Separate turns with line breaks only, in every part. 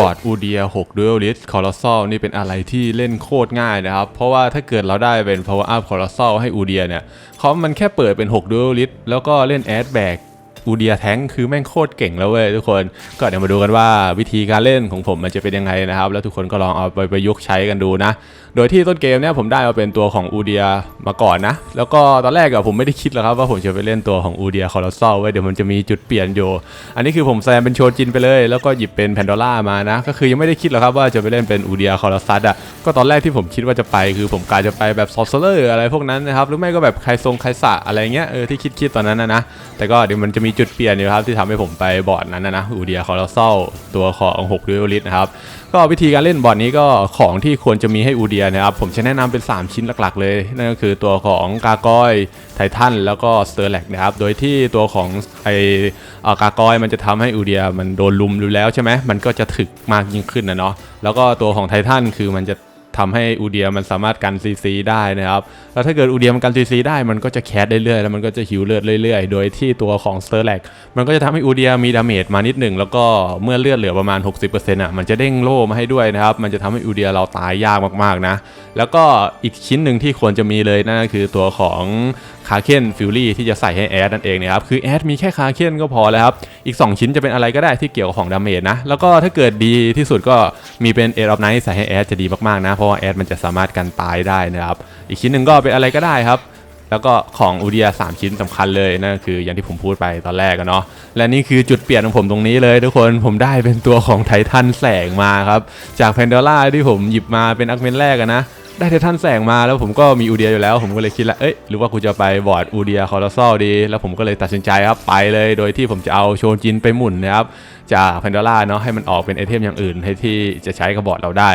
บอร์ดอูเดีย6 Duelist Colossal นี่เป็นอะไรที่เล่นโคตรง่ายนะครับ เพราะว่าถ้าเกิดเราได้เป็น Power Up Colossal ให้อูเดียเนี่ยเขามันแค่เปิดเป็น 6 Duelist แล้วก็เล่นแอดแบกอูเดียแท้งคือแม่งโคตรเก่งแล้วเว้ยทุกคน ก็เดี๋ยวมาดูกันว่าวิธีการเล่นของผมมันจะเป็นยังไงนะครับ แล้วทุกคนก็ลองเอาไปประยุกต์ใช้กันดูนะโดยที่ต้นเกมเนี่ยผมได้มาเป็นตัวของอูเดียมาก่อนนะ แล้วก็ตอนแรกอะผมไม่ได้คิดหรอกครับว่าผมจะไปเล่นตัวของอูเดียคอร์ซอลไว้เดี๋ยวมันจะมีจุดเปลี่ยนอยู่อันนี้คือผมแซมเป็นโชจินไปเลย แล้วก็หยิบเป็นแพนดอร่ามานะ ก็คือยังไม่ได้คิดหรอกครับว่าจะไปเล่นเป็นอูเดียคอร์ซัสอะก็ตอนแรกที่ผมคิดว่าจะไปคือผมกาจะไปแบบซอสเซอร์อะไรพวกนั้นนะครับหรือไม่ก็แบบใครทรงใครสะอะไรเงี้ยเออที่คิดคิดๆตอนนั้นนะนะแต่ก็เดี๋ยวมันจะมีจุดเปลี่ยนอยู่ครับที่ทำให้ผมไปบอร์ดนั้นนะนะอูเดียคอร์ซอลตัวของ6ดิวลิสนะครับก็วิธีการเล่นบอร์ดนี้ก็ของที่ควรจะมีให้อูเดียนะครับผมจะแนะนำเป็น 3 ชิ้นหลักๆ เลย นั่นก็คือตัวของกากอยไททันแล้วก็สเตอร์แลกนะครับโดยที่ตัวของไอกากอยมันจะทำให้อูเดียมันโดนลุมอยู่แล้วใช่ไหมมันก็จะถึกมากยิ่งขึ้นนะเนาะแล้วก็ตัวของไททันคือมันจะ ทำให้อูเดียมันสามารถกันซีซีได้นะครับ แล้วถ้าเกิดอูเดียมันกันซีซีได้มันก็จะแคสได้เรื่อยแล้วมันก็จะหิวเลือดเรื่อยๆ โดยที่ตัวของสเตอร์แลกมันก็จะทำให้อูเดียมีดาเมจมานิดหนึ่งแล้วก็เมื่อเลือดเหลือประมาณ 60%อะมันจะเด้งโล่มาให้ด้วยนะครับ มันจะทำให้อูเดียเราตายยากมากๆนะ แล้วก็อีกชิ้นหนึ่งที่ควรจะมีเลยนั่นก็คือตัวของ คาเคนฟิลลี่ที่จะใส่ให้แอดนั่นเองนะครับคือแอดมีแค่คาเคนก็พอแล้วครับ อีก 2 ชิ้นจะเป็นอะไรก็ได้ที่เกี่ยวกับของดาเมจนะ แล้วก็ถ้าเกิดดีที่สุดก็มีเป็นเอ of อ i ไนท์ใส่ให้แอดจะดีมากๆนะ เพราะว่าแอดมันจะสามารถกันตายได้นะครับ อีกชิ้นหนึ่งก็เป็นอะไรก็ได้ครับแล้วก็ของอูเดีย3 ชิ้นสำคัญเลยนั่นคืออย่างที่ผมพูดไปตอนแรกกันเนาะและนี่คือจุดเปลี่ยนของผมตรงนี้เลยทุกคนผมได้เป็นตัวของไททันแสงมาครับ จากแพนเดล่าที่ผมหยิบมาเป็นอักเมนแรกนะ ได้เททันแสงมาแล้วผมก็มีอูเดียอยู่แล้ว ผมก็เลยคิดละเอ้ยหรือว่ากูจะไปบอร์ดอูเดียคอร์ซอลดี แล้วผมก็เลยตัดสินใจครับไปเลย โดยที่ผมจะเอาโชจินไปหมุนนะครับจากแพนดอร่าเนาะให้มันออกเป็นไอเทมอย่างอื่นให้ที่จะใช้กับบอร์ดเราได้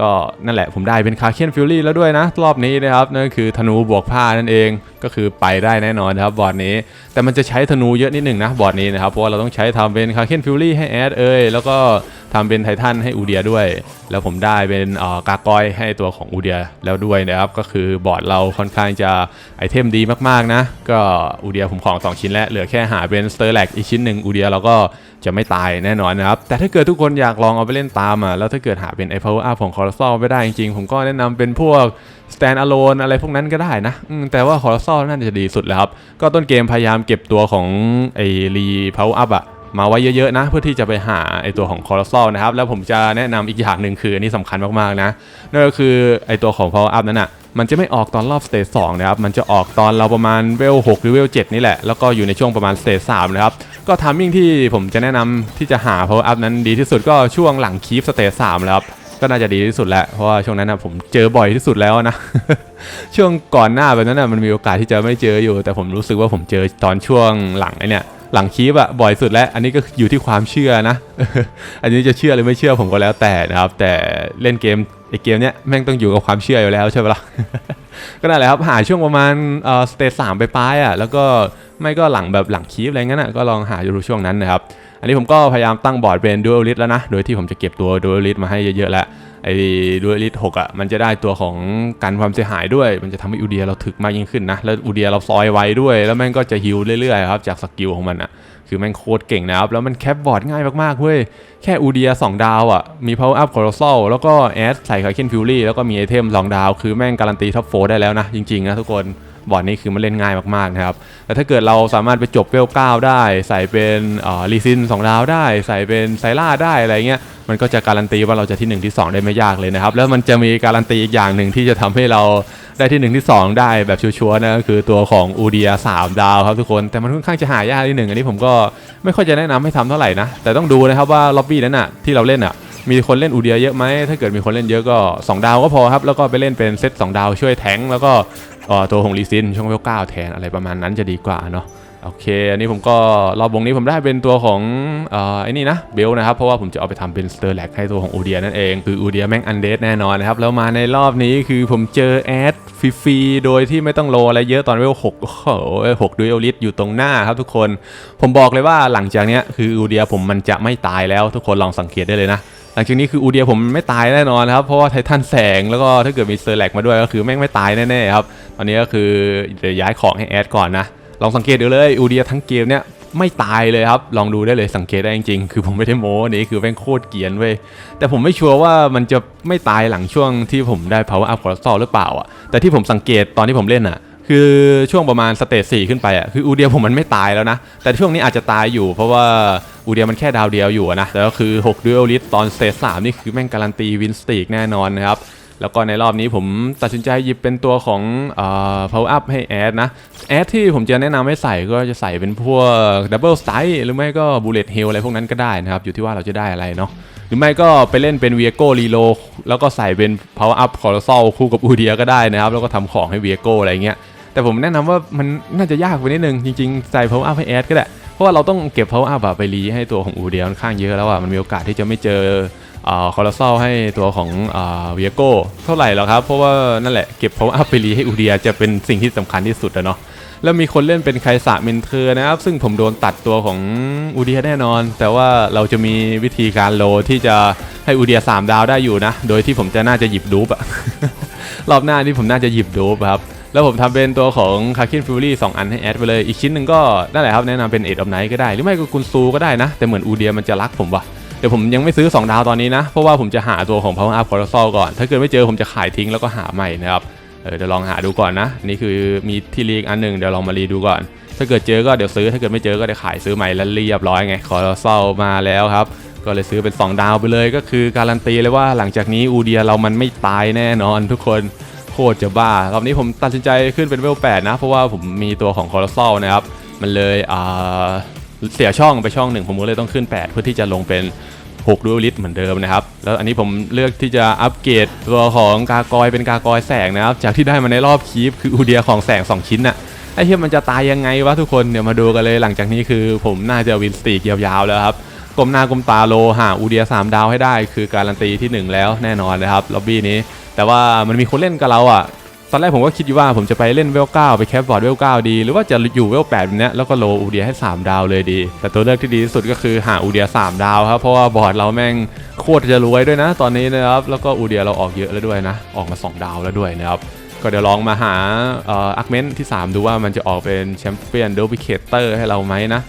ก็นั่นแหละผมได้เป็นคาเคียนฟิลลี่แล้วด้วยนะ รอบนี้นะครับนั่นคือธนูบวกผ้านั่นเองก็คือไปได้แน่นอนนะครับบอร์ดนี้ แต่มันจะใช้ธนูเยอะนิดหนึ่งนะบอร์ดนี้นะครับเพราะว่าเราต้องใช้ทำเป็นคาเคียนฟิลลี่ให้แอดเอ้ยแล้วก็ทำเป็นไททันให้อูเดียด้วย แล้วผมได้เป็นอ่อกากอยให้ตัวของอูเดียแล้วด้วยนะครับก็คือบอร์ดเราค่อนข้างจะไอเทมดีมากๆนะ ก็อูเดียผมของสองชิ้นแล้วเหลือแค่หาเป็นสเตอร์แลกอีกชิ้นหนึ่งอูเดียเราก็จะไม่ตายแน่นอนนะครับ แต่ถ้าเกิดทุกคนอยากลองเอาไปเล่นตามอะแล้วถ้าเกิดหาเป็นไอ power up ของคอร์ซอลไม่ได้จริงๆ ผมก็แนะนำเป็นพวก stand alone อะไรพวกนั้นก็ได้นะ แต่ว่าคอร์ซอลน่าจะดีสุดแล้วครับ ก็ต้นเกมพยายามเก็บตัวของไอรี power up อะมาไว้เยอะๆนะ เพื่อที่จะไปหาไอตัวของคอร์ซอลนะครับ แล้วผมจะแนะนำอีกอย่างหนึ่งคืออันนี้สำคัญมากๆนะนั่นก็คือไอตัวของ power up นั้นอะ มันจะไม่ออกตอนรอบสเตจสองนะครับ มันจะออกตอนเราประมาณเวล6หรือเวล7นี่แหละ แล้วก็อยู่ในช่วงประมาณสเตจสามนะครับ ก็ทามมิ่งที่ผมจะแนะนำที่จะหา power up นั้นดีที่สุดก็ช่วงหลังคีฟสเตจสามแล้วครับก็น่าจะดีที่สุดแหละเพราะว่าช่วงนั้นนะผมเจอบ่อยที่สุดแล้วนะ ช่วงก่อนหน้าแบบนั้นนะมันมีโอกาสที่จะไม่เจออยู่ แต่ผมรู้สึกว่าผมเจอตอนช่วงหลังไอเนี่ยหลังคีบอะบ่อยสุดแล้ว อันนี้ก็อยู่ที่ความเชื่อนะ อันนี้จะเชื่อหรือไม่เชื่อผมก็แล้วแต่นะครับ แต่เล่นเกม ไอเกมเนี้ยแม่งต้องอยู่กับความเชื่ออยู่แล้วใช่ปะล่ะ ก็นั่นแหละครับหาช่วงประมาณเอ่อสเตจสามไปปลายๆอะแล้วก็ไม่ก็หลังแบบหลังคีฟอะไรเงี้ยน่ะก็ลองหาดูช่วงนั้นนะครับ อันนี้ผมก็พยายามตั้งบอร์ดเป็นดู a l ลิ t แล้วนะ โดยที่ผมจะเก็บตัวดู a l ลิ t มาให้เยอะๆแล้วไอ้ดู a l ลิ t 6อะมันจะได้ตัวของกันความเสียหายด้วย มันจะทำให้อูเดียเราถึกมากยิ่งขึ้นนะแล้วอูเดียเราซอยไวด้วย แล้วแม่งก็จะฮิวเรื่อยๆครับจากสกิลของมันอะ คือแม่งโคตรเก่งนะครับ แล้วมันแคปบอร์ดง่ายมากๆเว้ย แค่อูเดีย2ดาวอะ มี power up colossal แล้วก็แอดใส่คาเคนฟิลลี่แล้วก็มีไอเทม2ดาว คือแม่งการันตีท็อปโฟได้แล้วนะ จริง ๆ นะทุกคนบอร์ดนี้คือมันเล่นง่ายมากๆนะครับ แต่ถ้าเกิดเราสามารถไปจบเวล9ได้ ใส่เป็นลีซิน2ดาวได้ ใส่เป็นไซล่าได้อะไรเงี้ย มันก็จะการันตีว่าเราจะที่ 1 ที่ 2 ได้ไม่ยากเลยนะครับ แล้วมันจะมีการันตีอีกอย่างหนึ่งที่จะทำให้เราได้ที่ 1 ที่ 2 ได้แบบชัวร์ๆนะก็คือตัวของอูเดีย3ดาวครับทุกคนแต่มันค่อนข้างจะหายากนิดหนึ่งอันนี้ผมก็ไม่ค่อยจะแนะนำให้ทำเท่าไหร่นะแต่ต้องดูนะครับว่าล็อบบี้นั้นอะที่เราเล่นอะมีคนเล่นอูเดียเยอะไหมถ้าเกิดมีคนเล่นเยอะก็ 2 ดาวก็พอครับแล้วก็ไปเล่นเป็นเซต2ดาวช่วยแทงแล้วก็ตัวของลีซินช่วงเวลเก้าแทนอะไรประมาณนั้นจะดีกว่าเนาะ โอเค อันนี้ผมก็รอบวงนี้ผมได้เป็นตัวของอ่อไอ้นี่นะเบลนะครับ เพราะว่าผมจะเอาไปทำเป็นสเตอร์แลกให้ตัวของอูเดียนั่นเอง คืออูเดียแม่งอันเดแน่นอนนะครับ แล้วมาในรอบนี้คือผมเจอแอดฟรีๆโดยที่ไม่ต้องโลอะไรเยอะตอนเวล6โอ้โห6ดูเอลิสอยู่ตรงหน้าครับทุกคน ผมบอกเลยว่าหลังจากเนี้ยคืออูเดียผมมันจะไม่ตายแล้วทุกคนลองสังเกตได้เลยนะหลังจากนี้คืออูเดียผมไม่ตายแน่นอนครับ เพราะว่าไททันแสงแล้วก็ถ้าเกิดมีสเตอร์แลกมาด้วยก็คือแม่งไม่ตายแน่ๆครับ ตอนนี้ก็คือเดี๋ยวย้ายของให้แอดก่อนนะ ลองสังเกตดูเลยอูเดียทั้งเกมเนี้ยไม่ตายเลยครับ ลองดูได้เลยสังเกตได้จริงๆ คือผมไม่ได้โม้นนี้คือแม่งโคตรเกียนเว้ย แต่ผมไม่ชัวร์ว่ามันจะไม่ตายหลังช่วงที่ผมได้ power up คอร์ซอหรือเปล่าอะ แต่ที่ผมสังเกตตอนที่ผมเล่นอะ คือช่วงประมาณสเตจสี่ขึ้นไปอะ คืออูเดียผมมันไม่ตายแล้วนะ แต่ช่วงนี้อาจจะตายอยู่ เพราะว่าอูเดียมันแค่ดาวเดียวอยู่นะแต่ก็คือ6ดูเอลลิสตอนสเตจสามนี่คือแม่งการันตีวินสตีกแน่นอนนะครับ แล้วก็ในรอบนี้ผมตัดสินใจหยิบเป็นตัวของเอ่อ power up ให้แอดนะ แอดที่ผมจะแนะนำให้ใส่ก็จะใส่เป็นพวก double strike หรือไม่ก็ bullet hell อะไรพวกนั้นก็ได้นะครับ อยู่ที่ว่าเราจะได้อะไรเนาะหรือไม่ก็ไปเล่นเป็น v i e g o Reload แล้วก็ใส่เป็น power up colossal คู่กับอูเดียก็ได้นะครับ แล้วก็ทำของให้ v i e g o อะไรเงี้ยแต่ผมแนะนำว่ามันน่าจะยากไปนิดนึงจริงๆใส่ power up ให้แอดก็ได้เพราะว่าเราต้องเก็บ power up อะไปรีให้ตัวของอูเดียค่อนข้างเยอะแล้วอะมันมีโอกาสที่จะไม่เจอ คอร์ซอลให้ตัวของเวียโก้เท่าไหร่หรอครับ เพราะว่านั่นแหละเก็บ power up ไปรีให้อูเดียจะเป็นสิ่งที่สำคัญที่สุดอะเนาะแล้วมีคนเล่นเป็นไคสะเมนเทอร์นะครับ ซึ่งผมโดนตัดตัวของอูเดียแน่นอน แต่ว่าเราจะมีวิธีการโลที่จะให้อูเดีย 3 ดาวได้อยู่นะ โดยที่ผมจะน่าจะหยิบดูปอะรอบหน้านี่ผมน่าจะหยิบดูปครับ แล้วผมทำเป็นตัวของคาคินฟิวรี่สองอันให้แอดไปเลย อีกชิ้นหนึ่งก็นั่นแหละครับแนะนำเป็นเอ็ดออฟไนท์ก็ได้ หรือไม่ก็กุนซูก็ได้นะ แต่เหมือนอูเดียมันจะรักผมว่ะ เดี๋ยวผมยังไม่ซื้อ 2 ดาวตอนนี้นะ เพราะว่าผมจะหาตัวของ Power Up c o r s o l ก่อน ถ้าเกิดไม่เจอผมจะขายทิ้งแล้วก็หาใหม่นะครับเออเดี๋ยวลองหาดูก่อนนะนี่คือมีที่รีกอันหนึ่งเดี๋ยวลองมารีดูก่อน ถ้าเกิดเจอก็เดี๋ยวซื้อถ้าเกิดไม่เจอก็เดี๋ยวขายซื้อใหม่แล้วเรียบร้อยไงคอร์ซลมาแล้วครับ ก็เลยซื้อเป็น 2 ดาวไปเลยก็คือการันตีเลยว่าหลังจากนี้อูเดียเรามันไม่ตายแน่นอนทุกคนโคตรจะบ้ารอบนี้ผมตัดสินใจขึ้นเป็นเวล8นะ เพราะว่าผมมีตัวของคอร์ซลนะครับมันเลยอ่า เสียช่องไปช่องหนึ่งผมก็เลยต้องขึ้น 8 เพื่อที่จะลงเป็น6ดูลิตเหมือนเดิมนะครับ แล้วอันนี้ผมเลือกที่จะอัปเกรดตัวของกากอยเป็นกากอยแสงนะครับ จากที่ได้มาในรอบคีฟคืออูเดียของแสง 2 ชิ้นน่ะไอ้เทียมันจะตายยังไงวะทุกคนเดี๋ยวมาดูกันเลยหลังจากนี้คือผมน่าจะวินสตีกยาวๆแล้วครับกลมหน้ากลมตาโลหาอูเดีย 3 ดาวให้ได้ คือการันตีที่ 1 แล้วแน่นอนนะครับล็อบบี้นี้ แต่ว่ามันมีคนเล่นกับเราอะ ตอนแรกผมก็คิดอยู่ว่าผมจะไปเล่นเวล9ไปแคปบอร์ดเวล9ดี หรือว่าจะอยู่เวล8แบบเนี้ยแล้วก็โลอูเดียให้ 3 ดาวเลยดี แต่ตัวเลือกที่ดีที่สุดก็คือหาอูเดีย3 ดาวครับ เพราะว่าบอร์ดเราแม่งโคตรจะรวยด้วยนะ ตอนนี้นะครับ แล้วก็อูเดียเราออกเยอะแล้วด้วยนะ ออกมา 2 ดาวแล้วด้วยนะครับ ก็เดี๋ยวลองมาหาเอ่ออาร์เมนที่ 3 ดูว่ามันจะออกเป็นแชมเปี้ยนเดวิเคเตอร์ให้เราไหมนะ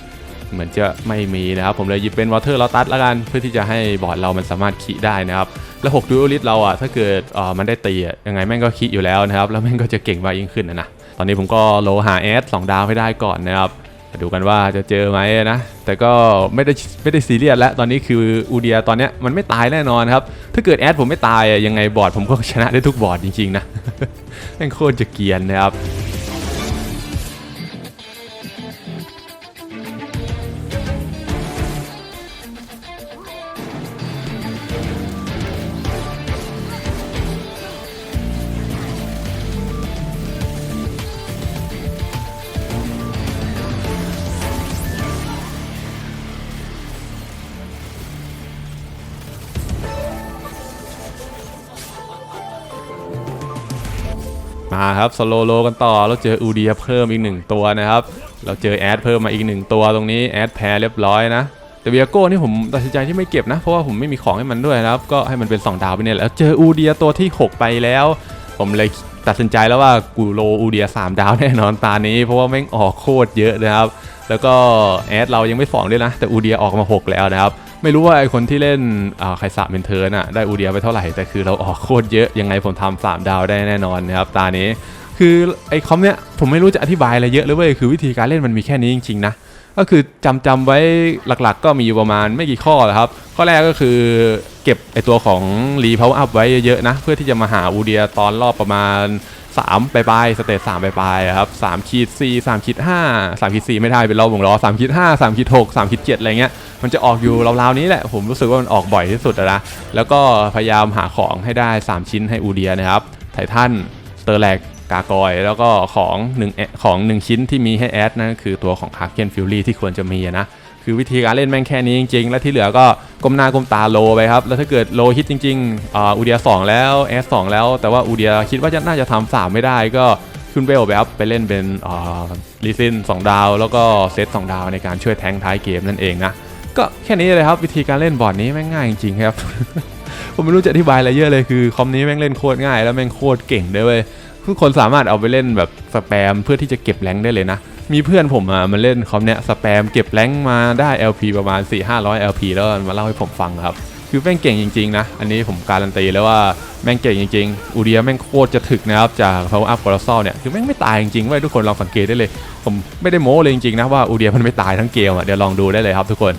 เหมือนจะไม่มีนะครับ ผมเลยหยิบเป็นวอเตอร์ลอตัสละกัน เพื่อที่จะให้บอร์ดเรามันสามารถขี่ได้นะครับ แล้ว6ดูโอลิสเราอะถ้าเกิดเอ่อมันได้ตีอะยังไงแม่งก็ขี่อยู่แล้วนะครับ แล้วแม่งก็จะเก่งมากยิ่งขึ้นนะนะตอนนี้ผมก็โลหาแอด2ดาวให้ได้ก่อนนะครับมาดูกันว่าจะเจอไหมนะ แต่ก็ไม่ได้ไม่ได้ซีเรียสแล้ว ตอนนี้คืออูเดียตอนเนี้ยมันไม่ตายแน่นอนครับ ถ้าเกิดแอดผมไม่ตายยังไงบอร์ดผมก็ชนะได้ทุกบอร์ดจริงๆนะแม่งโคตรจะเกียนนะครับ ครับสโลโลกันต่อแล้วเจออูเดียเพิ่มอีกหนึ่งตัวนะครับ เราเจอแอดเพิ่มมาอีกหนึ่งตัวตรงนี้แอดแพ้เรียบร้อยนะแต่เวียโก้นี่ผมตัดสินใจที่ไม่เก็บนะ เพราะว่าผมไม่มีของให้มันด้วยนะครับ ก็ให้มันเป็น 2 ดาวไปเนี่ยและแล้วเจออูเดียตัวที่ 6 ไปแล้ว ผมเลยตัดสินใจแล้วว่ากูโลอูเดีย 3 ดาวแน่นอนตานี้ เพราะว่าแม่งออกโคตรเยอะนะครับ แล้วก็แอดเรายังไม่ฟองด้วยนะ แต่อูเดียออกมา 6 แล้วนะครับ ไม่รู้ว่าไอคนที่เล่นอ่าไคสะเมนเทอร์น่ะได้อูเดียไปเท่าไหร่ แต่คือเราออกโคตรเยอะยังไงผมทำสามดาวได้แน่นอนนะครับตานี้คือไอคอมเนี้ยผมไม่รู้จะอธิบายอะไรเยอะเลยเว้ยคือวิธีการเล่นมันมีแค่นี้จริงๆนะก็คือจำจำไว้หลักๆ ก็มีอยู่ประมาณไม่กี่ข้อแหละครับข้อแรกก็คือเก็บไอตัวของรีเพาอัพไว้เยอะๆนะเพื่อที่จะมาหาอูเดียตอนรอบประมาณ 3ปลายสเตจ3ปลายครับ3ขีด4 3ขีด5 3ขีด4ไม่ได้เป็นรอบวงล้อ3ขีด5 3ขีด6 3ขีด7อะไรเงี้ยมันจะออกอยู่ราวๆนี้แหละ ผมรู้สึกว่ามันออกบ่อยที่สุดนะแล้วก็พยายามหาของให้ได้ 3 ชิ้นให้อูเดียนะครับไททันสเตอร์แลกกากอย แล้วก็ของ1ของ 1 ชิ้นที่มีให้แอดนั่นก็คือตัวของคาร์เคนฟิลลี่ที่ควรจะมีนะ คือวิธีการเล่นแม่งแค่นี้จริงๆ แล้วที่เหลือก็ก้มหน้าก้มตาโลไปครับ แล้วถ้าเกิดโลฮิตจริงๆอ,อูเดีย2แล้วแอส2แล้ว แต่ว่าอูเดียคิดว่าจะน่าจะทำสามไม่ได้ก็ขึ้นเวลไปอัพไปเล่นเป็นลิซิน2 ดาว แล้วก็เซต2ดาวในการช่วยแทงท้ายเกมนั่นเองนะ ก็แค่นี้เลยครับวิธีการเล่นบอร์ดนี้แม่งง่ายจริงๆครับ ผมไม่รู้จะอธิบายอะไรเยอะเลยคือคอมนี้แม่งเล่นโคตรง่ายแล้วแม่งโคตรเก่งด้วยเว้ยทุกคนสามารถเอาไปเล่นแบบสแปมเพื่อที่จะเก็บแรงได้เลยนะ มีเพื่อนผมอะมันเล่นคอมเนี้ยสแปมเก็บแรงมาได้ LP ประมาณ 4 500 LP แล้วมาเล่าให้ผมฟังครับ คือแม่งเก่งจริงๆนะ อันนี้ผมการันตีแล้วว่าแม่งเก่งจริงๆ อูเดียแม่งโคตรจะถึกนะครับ จาก Power Up Colossal เนี่ย คือแม่งไม่ตายจริงๆเว้ทุกคนลองสังเกตได้เลย ผมไม่ได้โม้เลยจริงๆนะว่าอูเดียมันไม่ตายทั้งเกมอะเดี๋ยวลองดูได้เลยครับทุกคน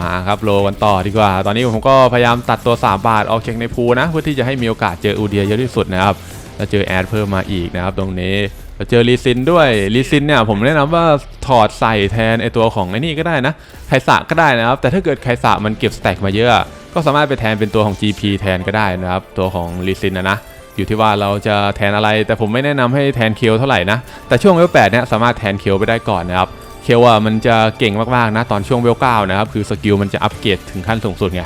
มาครับโลกันต่อดีกว่า ตอนนี้ผมก็พยายามตัดตัว 3 บาทออกจากในพูนะ เพื่อที่จะให้มีโอกาสเจออูเดียเยอะที่สุดนะครับ แล้วเจอแอดเพิ่มมาอีกนะครับตรงนี้แล้วเจอรีซินด้วยรีซินเนี่ยผมแนะนำว่าถอดใส่แทนไอตัวของไอ้นี่ก็ได้นะไคสะก็ได้นะครับ แต่ถ้าเกิดไคสะมันเก็บสแต็กมาเยอะ ก็สามารถไปแทนเป็นตัวของ GP แทนก็ได้นะครับ ตัวของรีซินนะนะอยู่ที่ว่าเราจะแทนอะไร แต่ผมไม่แนะนำให้แทนเคียวเท่าไหร่นะ แต่ช่วงเวลแปดเนี่ยสามารถแทนเคียวไปได้ก่อนนะครับเคียวอะมันจะเก่งมากๆนะตอนช่วงเวลเก้านะครับคือสกิลมันจะอัปเกรดถึงขั้นสูงสุดไง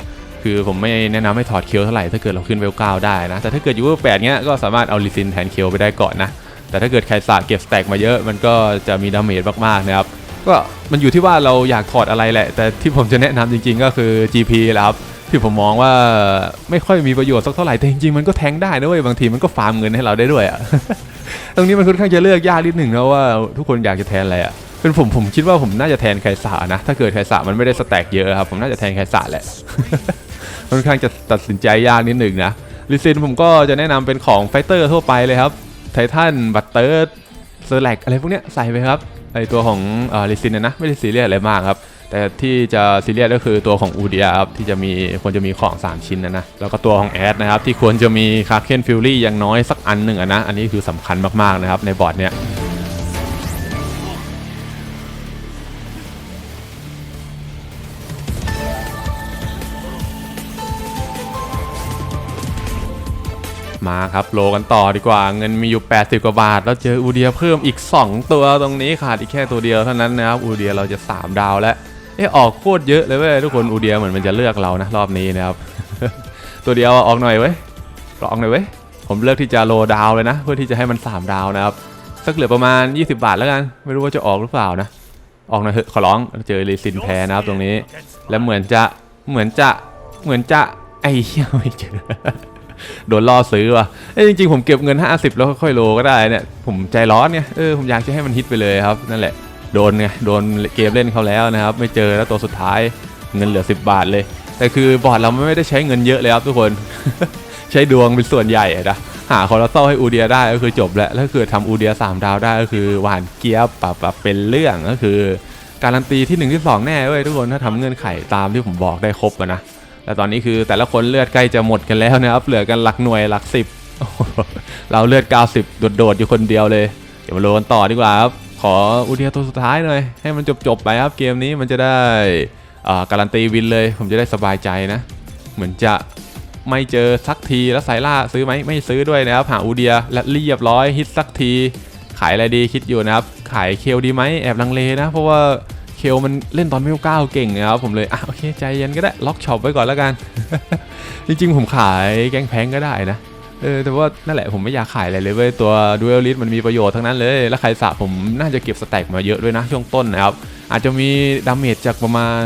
คือผมไม่แนะนำให้ถอดเคียวเท่าไหร่ถ้าเกิดเราขึ้นเวลเก้าได้นะ แต่ถ้าเกิดอยู่เวลแปดเนี้ยก็สามารถเอาลิซินแทนเคียวไปได้ก่อนนะ แต่ถ้าเกิดใครสาดเก็บสแต็กมาเยอะมันก็จะมีดาเมจมากๆนะครับก็มันอยู่ที่ว่าเราอยากถอดอะไรแหละ แต่ที่ผมจะแนะนำจริง ๆ ก็คือ GP แหละครับที่ผมมองว่าไม่ค่อยมีประโยชน์สักเท่าไหร่แต่จริงๆมันก็แทงได้นะเว้ยบางทีมันก็ฟาร์มเงินให้เราได้ด้วยอะตรงนี้มันค่อนข้างจะเลือกยากนิดหนึ่งนะว่าทุกคนอยากจะแทนอะไรอะเป็นผมผมคิดว่าผมน่าจะแทนไคสานะ ถ้าเกิดไคสามันไม่ได้สแต็กเยอะครับ ผมน่าจะแทนไคสาแหละ ค่อนข้างจะตัดสินใจยากนิดหนึ่งนะลิซินผมก็จะแนะนำเป็นของไฟเตอร์ทั่วไปเลยครับไททันบัตเตอร์เซอร์แลกอะไรพวกเนี้ยใส่ไปครับไอตัวของลิซินนะนะไม่ได้ซีเรียสอะไรมากครับแต่ที่จะซีเรียสก็คือตัวของอูเดียครับที่จะมีควรจะมีของ 3 ชิ้นนะนะแล้วก็ตัวของแอดนะครับที่ควรจะมีคาเคนฟิลลี่อย่างน้อยสักอันหนึ่งนะอันนี้คือสำคัญมากๆนะครับในบอร์ดเนี้ย มาครับโลกันต่อดีกว่าเงินมีอยู่ 80 กว่าบาท แล้วเจออูเดียเพิ่มอีก 2 ตัวตรงนี้ขาดอีกแค่ตัวเดียวเท่านั้นนะครับอูเดียเราจะ 3 ดาวแล้วเออออกโคตรเยอะเลยเว้ยทุกคนอูเดียเหมือนมันจะเลือกเรานะรอบนี้นะครับ ตัวเดียวออกหน่อยเว้ยลองหน่อยเว้ยผมเลือกที่จะโลดาวเลยนะ เพื่อที่จะให้มัน 3 ดาวนะครับสักเหลือประมาณ 20 บาทแล้วกัน ไม่รู้ว่าจะออกหรือเปล่านะ ออกหน่อยเถอะขอร้องเจอรีซินแพ้นะครับตรงนี้ แล้วเหมือนจะเหมือนจะเหมือนจะไอ้เหี้ยไม่เจอ โดนล่อซื้อว่ะเอ้ยจริงๆผมเก็บเงิน 50 แล้วค่อยๆโลก็ได้เนี่ยผมใจร้อนไงเออผมอยากจะให้มันฮิตไปเลยครับนั่นแหละโดนไงโดนเกมเล่นเขาแล้วนะครับ ไม่เจอแล้วตัวสุดท้ายเงินเหลือ 10 บาทเลย แต่คือบอร์ดเราไม่ได้ใช้เงินเยอะเลยครับทุกคน ใช้ดวงเป็นส่วนใหญ่อะนะหาคอร์เซลให้อูเดียได้ก็คือจบแล้วแล้วถ้าเกิดทำอูเดีย3ดาวได้ก็คือหวานเกียบปรับปรับเป็นเรื่องก็คือการันตีที่ 1 ที่ 2 แน่เว้ยทุกคนถ้าทำเงื่อนไขตามที่ผมบอกได้ครบนะ แต่ตอนนี้คือแต่ละคนเลือดใกล้จะหมดกันแล้วนะครับ เหลือกันหลักหน่วยหลักสิบเราเลือด 90 โดดๆอยู่คนเดียวเลย เดี๋ยวมาโลกันต่อดีกว่าครับ ขออุเดียตัวสุดท้ายหน่อย ให้มันจบๆไปครับ เกมนี้มันจะได้าการันตีวินเลย ผมจะได้สบายใจนะ เหมือนจะไม่เจอสักทีแล้วไซล่าซื้อไหมไม่ซื้อด้วยนะครับ หาอูเดียและเรียบร้อยฮิตสักที ขายอะไรดีคิดอยู่นะครับ ขายเคลดีไหมแอบลังเลนะ เพราะว่า เคลมันเล่นตอนไม่เก้าเก่งนะครับผมเลยอะโอเคใจเย็นก็ได้ล็อกช็อปไว้ก่อนแล้วกัน จริงๆผมขายแกงแพงก็ได้นะเออแต่ว่านั่นแหละผมไม่อยากขายอะไรเลยเว้ยตัวดูเอลลิสมันมีประโยชน์ทั้งนั้นเลย แล้วใครสะผมน่าจะเก็บสแต็กมาเยอะด้วยนะช่วงต้นนะครับ อาจจะมีดาเมจจากประมาณ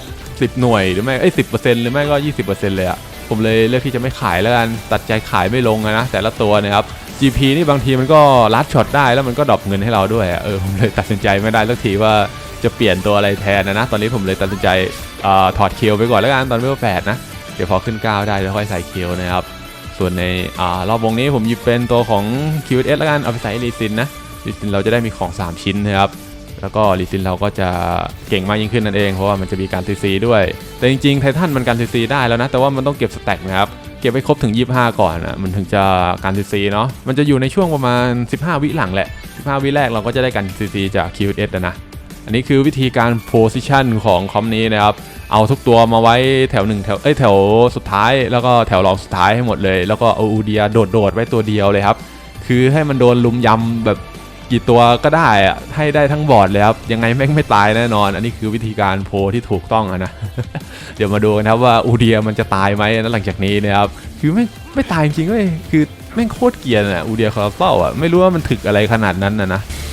10 10 หน่วยหรือไม่เอ้ยสิหรือไม่ก็ 20%เลยอะผมเลยเลือกที่จะไม่ขายแล้วกันตัดใจขายไม่ลงนะแต่ละตัวนะครับ GP นี่บางทีมันก็ลัดช็อตได้แล้วมันก็ดรอปเงินให้เราด้วยเออผมเลยตัดสินใจไม่ได้สักทีว่า จะเปลี่ยนตัวอะไรแทนนะนะ ตอนนี้ผมเลยตัดสินใจอถอดเคียวไปก่อนแล้วกันตอนเวลแปดนะ เดี๋ยวพอขึ้น 9 ได้แล้วค่อยใส่เคียวนะครับ ส่วนในอรอบวงนี้ผมหยิบเป็นตัวของ QS แล้วกันเอาไปใส่รีซินนะรีซินเราจะได้มีของ 3 ชิ้นนะครับแล้วก็รีซินเราก็จะเก่งมากยิ่งขึ้นนั่นเองเพราะว่ามันจะมีการซีซีด้วย แต่จริงๆไททันมันการซีซีได้แล้วนะ แต่ว่ามันต้องเก็บสแต็กนะครับ เก็บไว้ครบถึง 25 ก่อนนะมันถึงจะการซีซีเนาะมันจะอยู่ในช่วงประมาณ 15 วิหลังแหละ 15 วิแรกเราก็จะได้การซีซีจาก QS นะ อันนี้คือวิธีการโพสิชันของคอมนี้นะครับ เอาทุกตัวมาไว้แถวหนึ่งแถวเอ้ยแถวสุดท้ายแล้วก็แถวรองสุดท้ายให้หมดเลย แล้วก็เอาอูเดียโดดๆไว้ตัวเดียวเลยครับ คือให้มันโดนลุมยำแบบกี่ตัวก็ได้อะให้ได้ทั้งบอร์ดเลยครับ ยังไงแม่งไม่ตายแน่นอน อันนี้คือวิธีการโพที่ถูกต้องอะนะ เดี๋ยวมาดูกันครับว่าอูเดียมันจะตายไหมนะหลังจากนี้นะครับ คือไม่ไม่ตายจริงๆเลยคือแม่งโคตรเกียนอะอูเดียคอร์เซลอะไม่รู้ว่ามันถึกอะไรขนาดนั้นนะนะ「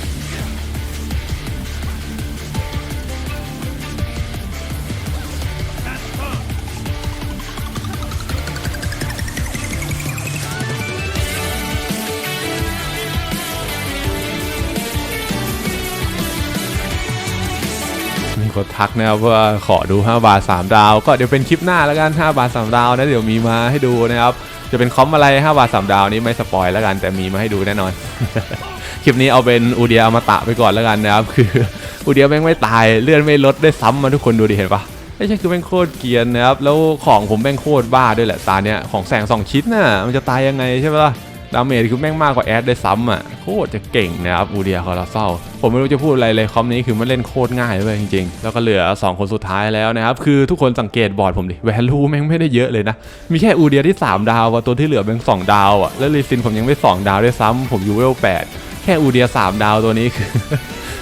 ดทักนะครับว่าขอดู 5 บาท 3 ดาว ก็เดี๋ยวเป็นคลิปหน้าแล้วกัน 5 บาท 3 ดาวนะเดี๋ยวมีมาให้ดูนะครับ จะเป็นคอมอะไร 5 บาท 3 ดาวนี้ไม่สปอยแล้วกัน แต่มีมาให้ดูแน่นอน คลิปนี้เอาเป็นอูเดียอมาตะไปก่อนแล้วกันนะครับ คืออูเดียแม่งไม่ตายเลื่อนไม่ลดได้ซ้ำมาทุกคนดูดิเห็นปะไม่ใช่คือแม่งโคตรเกียนนะครับแล้วของผมแม่งโคตรบ้าด้วยแหละตาเนี้ยของแสงสองชิ้นน่ะมันจะตายยังไงใช่ปะล่ะ ดาเมจคือแม่งมากกว่าแอดได้ซ้ำอะโคตรจะเก่งนะครับอูเดียคอร์เซลผมไม่รู้จะพูดอะไรเลยคอมนี้คือมันเล่นโคตรง่ายเลยจริงๆ แล้วก็เหลือ 2 คนสุดท้ายแล้วนะครับ คือทุกคนสังเกตบอร์ดผมดิแวลูแม่งไม่ได้เยอะเลยนะ มีแค่อูเดียที่ 3 ดาวตัวที่เหลือเป็น2ดาวอะแล้วลีซินผมยังไม่ 2 ดาวด้วยซ้ำผมอยู่เวล8แค่อูเดีย 3 ดาวตัวนี้คือ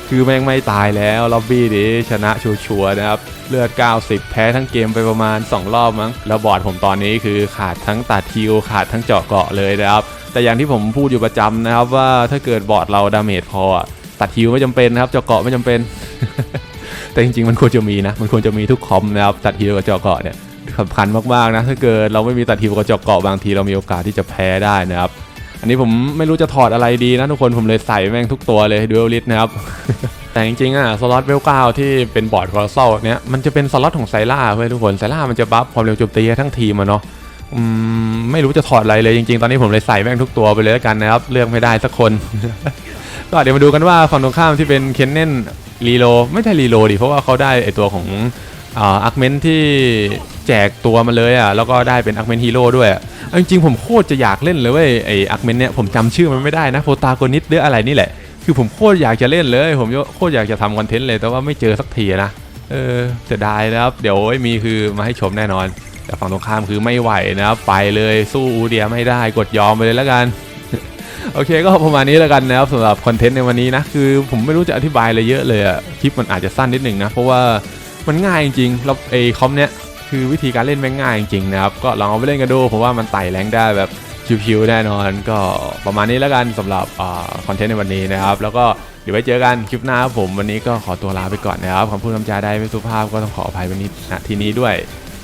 คือแม่งไม่ตายแล้วล็อบบี้ดิชนะชัวร์นะครับเลือด 90 แพ้ทั้งเกมไปประมาณ 2 รอบมั้งแล้วบอร์ดผมตอนนี้คือขาดทั้งตัดทิวขาดทั้งเจาะเกาะเลยนะครับ แต่อย่างที่ผมพูดอยู่ประจำนะครับว่าถ้าเกิดบอร์ดเราดาเมจพอตัดทิวไม่จำเป็นนะครับเจาะเกาะไม่จำเป็น แต่จริงๆมันควรจะมีนะ มันควรจะมีทุกคอมนะครับตัดทิวกับเจาะเกาะเนี่ยสำคัญมากๆนะถ้าเกิดเราไม่มีตัดทิวกับเจาะเกาะบางทีเรามีโอกาสที่จะแพ้ได้นะครับ อันนี้ผมไม่รู้จะถอดอะไรดีนะทุกคนผมเลยใส่แม่งทุกตัวเลยดูเอลิสนะครับแต่จริงๆอะสล็อตเวลเก้าที่เป็นบอร์ดคอร์เซลเนี้ยมันจะเป็นสล็อตของไซล่าเว้ยทุกคนไซล่ามันจะบัฟความเร็วโจมตีให้ทั้งทีมอะเนาะ อืมไม่รู้จะถอดอะไรเลยจริงๆ ตอนนี้ผมเลยใส่แม่งทุกตัวไปเลยแล้วกันนะครับ เลือกไม่ได้สักคน ก็เดี๋ยวมาดูกันว่าฝั่งตรงข้ามที่เป็นเคนเนนรีโลไม่ใช่รีโลดิเพราะว่าเขาได้ไอตัวของอ่าร์คเมนที่แจกตัวมาเลยอะแล้วก็ได้เป็นอาร์คเมนฮีโร่ด้วยจริงๆผมโคตรจะอยากเล่นเลยเว้ยไออาร์คเมนเนี่ยผมจำชื่อมันไม่ได้นะโพตาโกนิสหรืออะไรนี่แหละ คือผมโคตรอยากจะเล่นเลย ผมโคตรอยากจะทำคอนเทนต์เลยแต่ว่าไม่เจอสักทีนะเออเสียดายนะครับ เดี๋ยวมีคือมาให้ชมแน่นอน แต่ฝั่งตรงข้ามคือไม่ไหวนะครับไปเลยสู้อูเดียไม่ได้กดยอมไปเลยแล้วกัน โอเคก็ประมาณนี้แล้วกันนะครับสำหรับคอนเทนต์ในวันนี้นะคือผมไม่รู้จะอธิบายอะไรเยอะเลยอะคลิปมันอาจจะสั้นนิดหนึ่งนะเพราะว่ามันง่ายจริงๆแล้วไอ้คอมเนี้ยคือวิธีการเล่นแม่งง่ายจริงๆนะครับก็ลองเอาไปเล่นกันดูผมว่ามันไต่แรงได้แบบชิวๆแน่นอนก็ประมาณนี้แล้วกันสำหรับคอนเทนต์ในวันนี้นะครับ แล้วก็เดี๋ยวไว้เจอกันคลิปหน้าผมวันนี้ก็ขอตัวลาไปก่อนนะครับคำพูดคำจาได้ไม่สุภาพก็ต้องขออภัยวันนี้ณที่นี้ด้วย